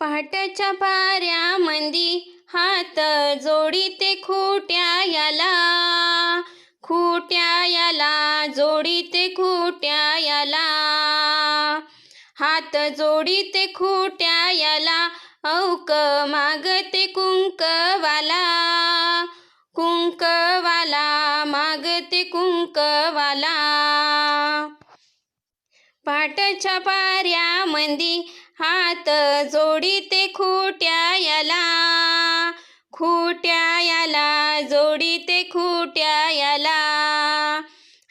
पहाट्याच्या पाऱ्या मंदी हात जोडीते खुट्या याला. खुट्या याला जोडीते खुट्या याला. हात जोडीते खुट्या याला औक मागते कुंकवाला. कुंकवाला मागते कुंकवाला. पाटच्या पाऱ्या मंदी हात जोडीते खुट्या याला खुट्या याला जोडीते खुट्या याला.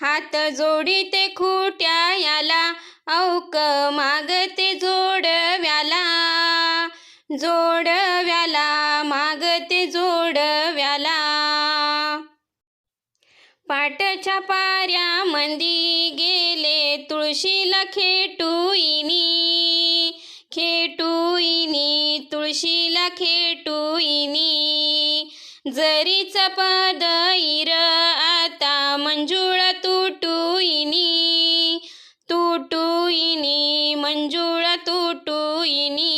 हात जोडीते खुट्या याला औक मागते जोडव्याला. जोडव्याला मागते जोडव्याला. पाटच्या पाऱ्या मंदी गेले तुळशीला खेटू इनी. खेटुईनी जरीचा पदईर आता मंजुळा तुटुईनी तुटुईनी मंजुळा तुटुईनी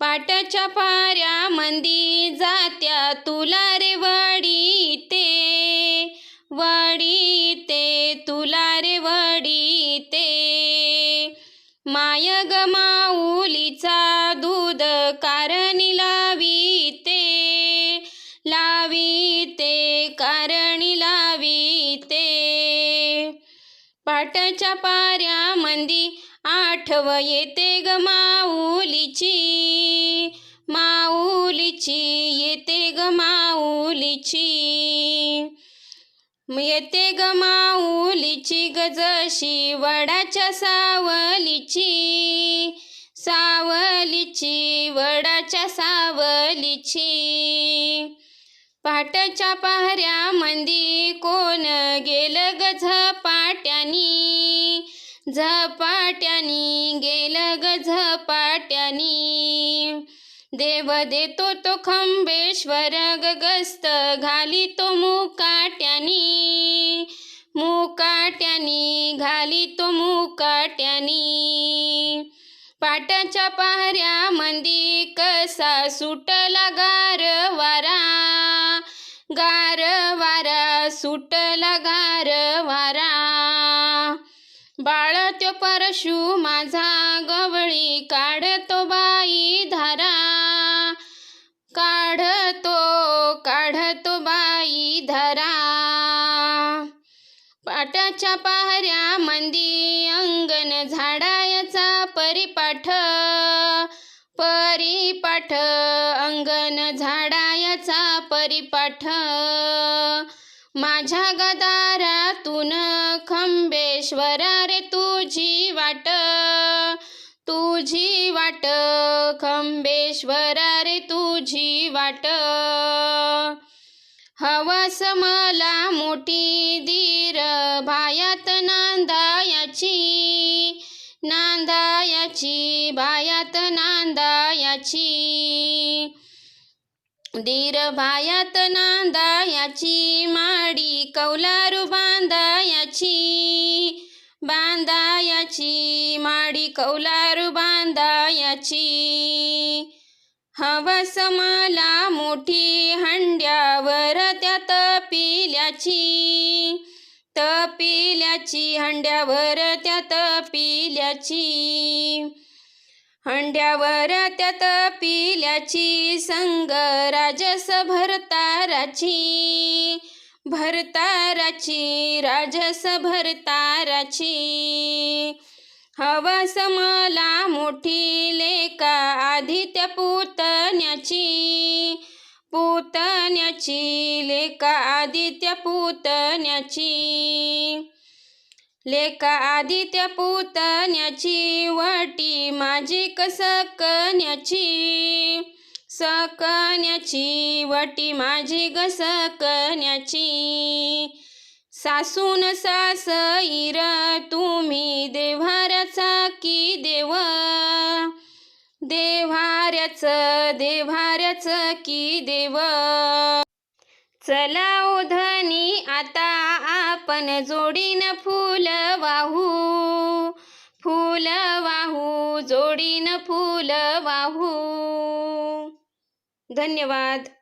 पाटच्या पाऱ्या मंदी जात्या तुला रे वडी ते तुला रे घाटच्या पाऱ्या मंदी आठव येते ग माऊलीची. माऊलीची येते ग माऊलीची. येते ग माऊलीची गजशी वडाच्या सावलीची. सावलीची वडाच्या सावलीची. पाटाच्या पहऱ्या मंदी कोण गेल ग झपाट्यानी? झपाट्यानी गेल ग झपाट्यानी. देव देतो तो खंबेश्वर गगस्त घाली तो मुकाट्यानी. मुकाट्यानी घाली तो मुकाट्यानी. पाटाच्या पहऱ्या मंदी कसा सुटला गार गार वारा सुटला गार वारा. बाळ त्यो परशु माझा गवळी काढतो बाई धारा. काढतो काढतो बाई धरा. पाटाच्या पहाऱ्या मंदी अंगण झाडायचा परिपाठ परिपाठ अंगण झाडायचा माझ्या गदारातून खंबेश्वरा रे तुझी वाट. तुझी वाट खंबेश्वरा रे तुझी वाट. हवस मला मोठी धीर भायात नांदायाची. नांदायाची भायात नांदायाची. धीर नांदायाची माडी कौलारू बांधायाची. बांधायाची माडी कौलारू बांधायाची. हवस मला मोठी हंड्यावर त्यात पिल्याची तपिल्याची हंड्यावर त्यात पिल्याची हंड्यावर त्यात पिल्याची संग राजस भरताराची भरताराची राजस भरताराची हवस मला मोठी लेका आदित्य पुतण्याची. पुतण्याची लेका आदित्य पुतण्याची. लेका आदित्य पुतण्याची वटी माझी कसकण्याची सकण्याची वटी माझी ग सासून सासईर तुम्ही देव्हाऱ्याचा की देव? देव्हाऱ्याच देव्हाऱ्याच की देव? चला ओधनी आता आपण जोडीन फूल वाहू. फूल वाहू जोडीन फूल वाहू. धन्यवाद.